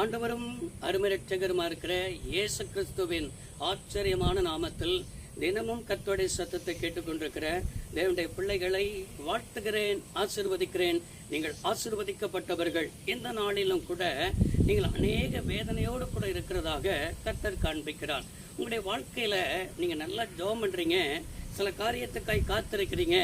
ஆண்டவரும் அருமரட்சகருமா இருக்கிற இயேசு கிறிஸ்துவின் ஆச்சரியமான நாமத்தில் தினமும் கத்தோடைய சத்தத்தை கேட்டுக்கொண்டிருக்கிற தேவனுடைய பிள்ளைகளை வாழ்த்துகிறேன் ஆசிர்வதிக்கிறேன். நீங்கள் ஆசிர்வதிக்கப்பட்டவர்கள். இந்த நாளிலும் கூட நீங்கள் அநேக வேதனையோடு கூட இருக்கிறதாக கர்த்தர் காண்பிக்கிறார். உங்களுடைய வாழ்க்கையில நீங்க நல்லா ஜோம் பண்றீங்க. சில காரியத்துக்காய் காத்திருக்கிறீங்க.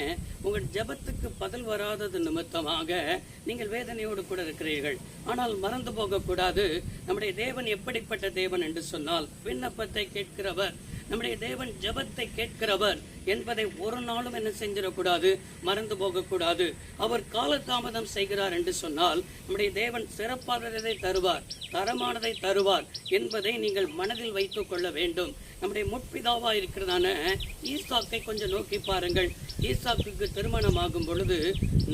உங்கள் ஜெபத்துக்கு பதில் வராதது நிமித்தமாக நீங்கள் வேதனையோடு கூட இருக்கிறீர்கள். ஆனால் மறந்து போகக்கூடாது. நம்முடைய தேவன் எப்படிப்பட்ட தேவன் என்று சொன்னால் விண்ணப்பத்தை கேட்கிறவர். நம்முடைய தேவன் ஜெபத்தை கேட்கிறவர் என்பதை ஒரு நாளும் என்ன செஞ்சிடக்கூடாது மறந்து போகக்கூடாது. அவர் காலதாமதம் செய்கிறார் என்று சொன்னால் நம்முடைய தேவன் சிறப்பானதை தருவார் தரமானதை தருவார் என்பதை நீங்கள் மனதில் வைத்துக் கொள்ள வேண்டும். நம்முடைய முற்பிதாவா இருக்கிறதான ஈசாக்கை கொஞ்சம் நோக்கி பாருங்கள். ஈசாக்குக்கு திருமணமாகும் பொழுது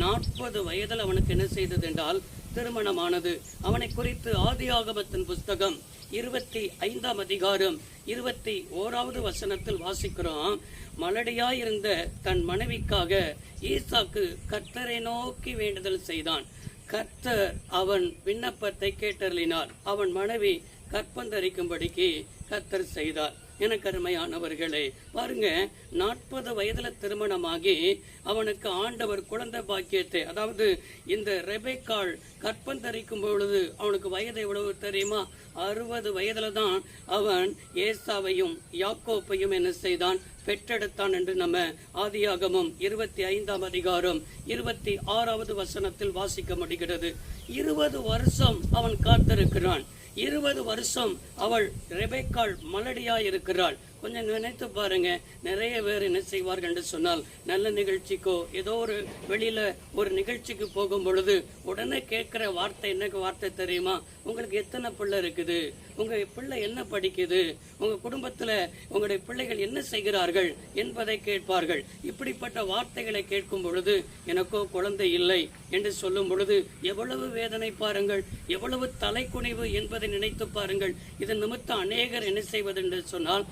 நாற்பது வயதில் அவனுக்கு என்ன செய்தது என்றால் திருமணமானது. அவனை குறித்து ஆதியாகமத்தின் புஸ்தகம் இருபத்தி ஐந்தாம் அதிகாரம் இருபத்தி ஓராவது வசனத்தில் வாசிக்கிறோம். மலடியாயிருந்த தன் மனைவிக்காக ஈசாக்கு கர்த்தரை நோக்கி வேண்டுதல் செய்தான். கர்த்தர் அவன் விண்ணப்பத்தை கேட்டறினார் அவன் மனைவி கற்பந்தரிக்கும்படிக்கு கர்த்தர் செய்தார். எனக்கு அருமையானவர்களே பாருங்க நாற்பது வயதுல திருமணமாகி அவனுக்கு ஆண்டவர் குழந்தை பாக்கியத்தை அதாவது இந்த ரெபேக்காள் கற்பந்தரிக்கும் பொழுது அவனுக்கு வயது எவ்வளவு தெரியுமா? அறுபது வயதுல தான் அவன் ஏசாவையும் யாக்கோப்பையும் என்ன செய்தான்? பெற்றெடுத்தான் என்று நம்ம ஆதியாகமும் இருபத்தி ஐந்தாம் அதிகாரம் இருபத்தி ஆறாவது வசனத்தில் வாசிக்க முடிகிறது. இருபது வருஷம் அவன் காத்திருக்கிறான். இருபது வருஷம் அவள் ரெபைக்கால் மலடியாயிருக்கிறாள். கொஞ்சம் நினைத்து பாருங்க. நிறைய பேர் என்ன செய்வார்கள் என்று சொன்னால் நல்ல நிகழ்ச்சிக்கோ ஏதோ ஒரு வெளியில ஒரு நிகழ்ச்சிக்கு போகும் பொழுது உடனே கேட்கிற வார்த்தை என்ன வார்த்தை தெரியுமா? உங்களுக்கு எத்தனை பிள்ளை இருக்குது? உங்க பிள்ளை என்ன படிக்குது? உங்க குடும்பத்துல உங்களுடைய பிள்ளைகள் என்ன செய்கிறார்கள் என்பதை கேட்பார்கள். இப்படிப்பட்ட வார்த்தைகளை கேட்கும் பொழுது எனக்கோ குழந்தை இல்லை என்று சொல்லும் பொழுது எவ்வளவு வேதனை பாருங்கள் எவ்வளவு தலைக்குனிவு என்பதை நினைத்து பாருங்கள். இதன் நிமித்தம் அநேகர் என்ன செய்வது என்று சொன்னால்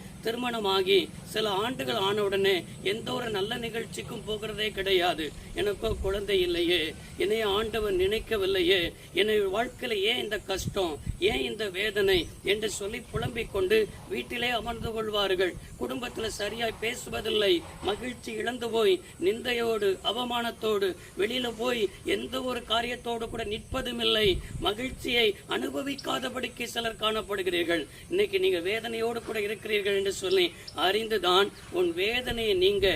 திருமணமாகி சில ஆண்டுகள் ஆனவுடனே எந்த ஒரு நல்ல நிகழ்ச்சிக்கும் போகிறதே கிடையாது. எனக்கோ குழந்தை இல்லையே. என்னை ஆண்டவர் நினைக்கவில்லையே. என்னை வாழ்க்கையில ஏன் இந்த கஷ்டம்? ஏன் இந்த வேதனை என்று சொல்லி புலம்பிக் கொண்டு வீட்டிலே அமர்ந்து கொள்வார்கள்? குடும்பத்தில் சரியாய் பேசுவதில்லை. மகிழ்ச்சி இழந்து போய் நிந்தையோடு அவமானத்தோடு வெளியில போய் எந்த ஒரு காரியத்தோடு கூட நிற்பதும் இல்லை மகிழ்ச்சியை அனுபவிக்காதபடிக்கு சிலர் காணப்படுகிறீர்கள். இன்னைக்கு நீங்க வேதனையோடு கூட இருக்கிறீர்கள் என்று சொல்லி அறிந்துதான் உன் வேதனையை நீங்க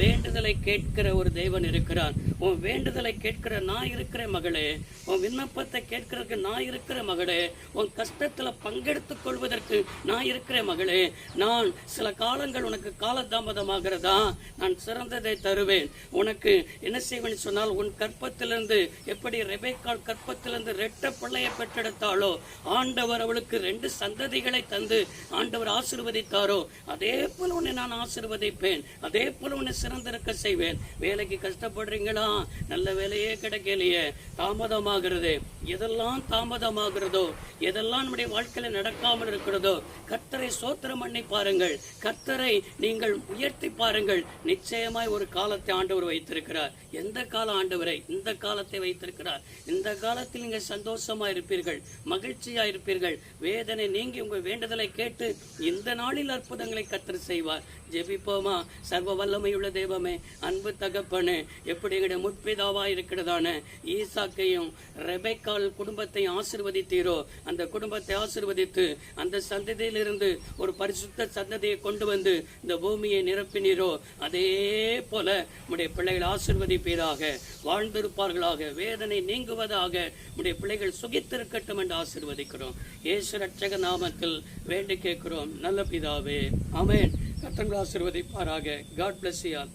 வேண்டுதலை கேட்கிற ஒரு தேவன் இருக்கிறார். உன் வேண்டுதலை கேட்கிற நான் இருக்கிற மகளே. உன் விண்ணப்பத்தை கேட்கிறதுக்கு நான் இருக்கிற மகளே. உன் கஷ்டத்துல பங்கெடுத்துக் கொள்வதற்கு நான் இருக்கிறேன் மகளே. நான் சில காலங்கள் உனக்கு காலதாமதமாகிறதா? நான் சிறந்ததை தருவேன். உனக்கு என்ன செய்வேன் சொன்னால் உன் கற்பத்திலிருந்து எப்படி ரெபேக்கால் கற்பத்திலிருந்து ரெட்ட பிள்ளையை பெற்றெடுத்தாளோ ஆண்டவர் அவளுக்கு ரெண்டு சந்ததிகளை தந்து ஆண்டவர் ஆசிர்வதித்தாரோ அதே போல உன்னை நான் ஆசீர்வதிப்பேன். அதே போல உன்னை சிறந்திருக்க செய்வேன். வேலைக்கு கஷ்டப்படுறீங்களா? நல்ல வேலையே கிடைக்கலையே. தாமதமாகிறது. எதெல்லாம் தாமதமாகிறதோ எதெல்லாம் நம்முடைய வாழ்க்கையில நடக்காமல் இருக்கிறதோ கர்த்தரை சோத்திரம் பண்ணி பாருங்கள். கர்த்தரை நீங்கள் உயர்த்தி பாருங்கள். நிச்சயமாய் ஒரு காலத்தை ஆண்டவர் வைத்திருக்கிறார். எந்த கால ஆண்டவரை? இந்த காலத்தை வைத்திருக்கிறார். இந்த காலத்தில் நீங்கள் சந்தோஷமா இருப்பீர்கள் மகிழ்ச்சியா இருப்பீர்கள். வேதனை நீங்கி உங்கள் வேண்டுதலை கேட்டு இந்த நாளில் அற்புதங்களை கர்த்தர் செய்வார். ஜெபிப்போமா? சர்வ வல்லமையுள்ள தெய்வமே அன்பு தகப்பனு எப்படி எங்களுடைய முற்பிதாவா இருக்கிறதான ஈசாக்கையும் ரெபைக்கால் குடும்பத்தை ஆசிர்வதித்தீரோ அந்த குடும்பத்தை ஆசிர்வதித்து அந்த சந்ததியிலிருந்து ஒரு பரிசுத்த சந்ததியை கொண்டு வந்து இந்த பூமியை நிரப்பினீரோ அதே போல உடைய பிள்ளைகள் ஆசிர்வதிப்பீராக வாழ்ந்திருப்பார்களாக வேதனை நீங்குவதாக உடைய பிள்ளைகள் சுகித்திருக்கட்டும் என்று ஆசிர்வதிக்கிறோம். இயேசு ரட்சக நாமத்தில் வேண்டி கேட்கிறோம். நல்ல பிதாவே அமேன் கத்தங்கள் ஆசிர்வதிப்பாராக. காட் பிளஸ் யார்